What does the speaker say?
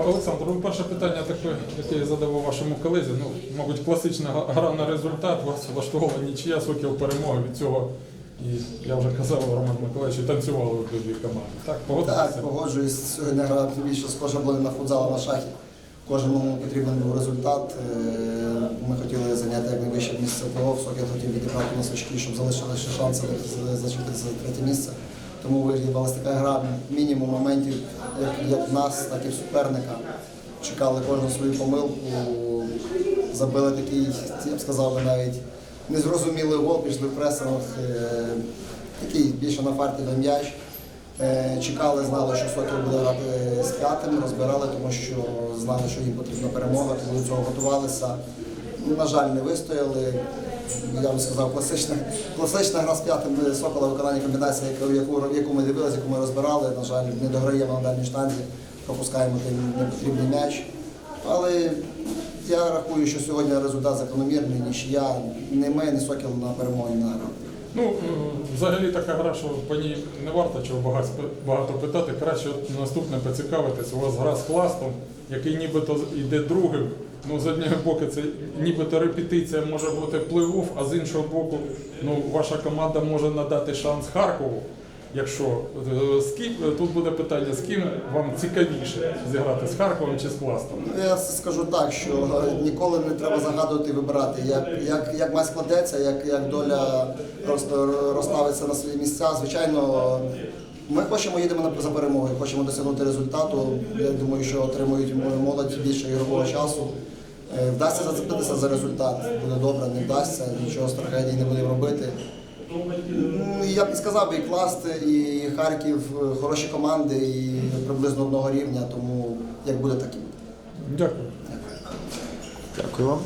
Олександр, ну, перше питання таке, яке я задавав вашому колезі. Ну, мабуть, класична гра на результат, вас влаштовувала нічия, сокіл перемоги від цього. І я вже казав, Роман Миколаївич, танцювали обидві команди. Так, погодитися? Так, погоджуюсь. Сьогодні гра більше схожа була на футзал, на шахи. Кожному потрібен був результат. Е, Ми хотіли зайняти якнайвище місце плей-офф, Сокіл хотів відібрати у нас очки, щоб залишили ще шанси зачепитися за третє місце. Тому виявилася така гра, мінімум моментів, як, як в нас, так і в суперника. Чекали кожну свою помилку, забили такий, я б сказав, навіть незрозумілий гол, пішли в пресинг, е, такий більше на фарті на м'яч. Е, Чекали, знали, що Сокіл буде грати з п'ятим, розбирали, тому що знали, що їм потрібна перемога, тому до цього готувалися. На жаль, не вистояли. Я би сказав, класична, класична гра з п'ятим Сокола виконання комбінації, яку, яку, ми дивилися, яку ми розбирали. На жаль, не дограємо на дальній штанзі, пропускаємо непотрібний м'яч. Але я рахую, що сьогодні результат закономірний, нічия. Не ми, не Сокіл на перемоги не грав. Ну, взагалі така гра, що по ній не варто чого багато, питати. Краще наступне поцікавитись. У вас гра з кластом, який нібито йде другим. Ну, з одного боку, це нібито репетиція може бути плей-офф, а з іншого боку, ну, ваша команда може надати шанс Харкову. Якщо е, з ким тут буде питання, з ким вам цікавіше зіграти з Харковом чи з кластом? Ну, Я скажу так, що е, ніколи не треба загадувати і вибирати. Як, як, як має складеться, як, як доля просто розставиться на свої місця. Звичайно, ми хочемо їдемо на- за перемогою, хочемо досягнути результату. Я думаю, що отримують молодь більше ігрового часу. Е, Вдасться зацепитися за результат, буде добре, не вдасться, нічого з трагедії не будемо робити. Ну, Я б і сказав, би, і Класт, і Харків е, хороші команди, і приблизно одного рівня, тому як буде, так і буде. Дякую. Дякую вам.